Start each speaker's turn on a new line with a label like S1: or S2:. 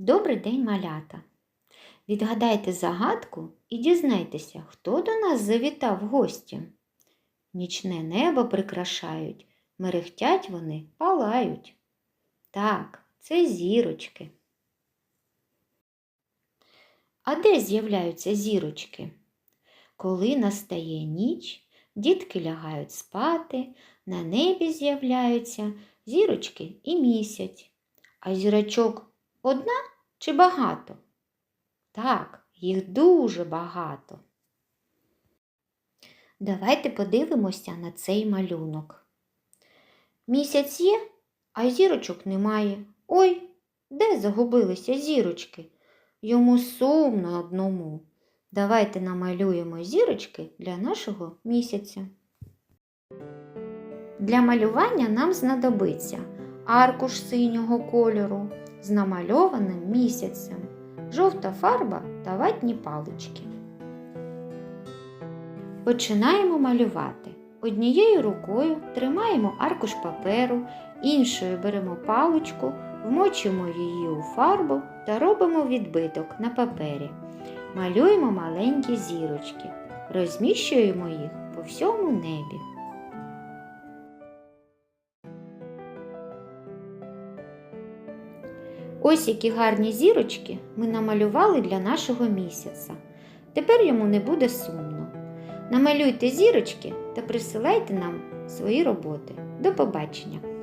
S1: Добрий день, малята! Відгадайте загадку і дізнайтеся, хто до нас завітав в гості. Нічне небо прикрашають, мерехтять вони, палають. Так, це зірочки. А де з'являються зірочки? Коли настає ніч, дітки лягають спати, на небі з'являються зірочки і місяць. А зірочок одна чи багато? Так, їх дуже багато. Давайте подивимося на цей малюнок. Місяць є, а зірочок немає. Ой, де загубилися зірочки? Йому сумно одному. Давайте намалюємо зірочки для нашого місяця. Для малювання нам знадобиться аркуш синього кольору з намальованим місяцем, жовта фарба та ватні палички. Починаємо малювати. Однією рукою тримаємо аркуш паперу, іншою беремо паличку, вмочуємо її у фарбу та робимо відбиток на папері. Малюємо маленькі зірочки, розміщуємо їх по всьому небі. Ось які гарні зірочки ми намалювали для нашого місяця. Тепер йому не буде сумно. Намалюйте зірочки та присилайте нам свої роботи. До побачення!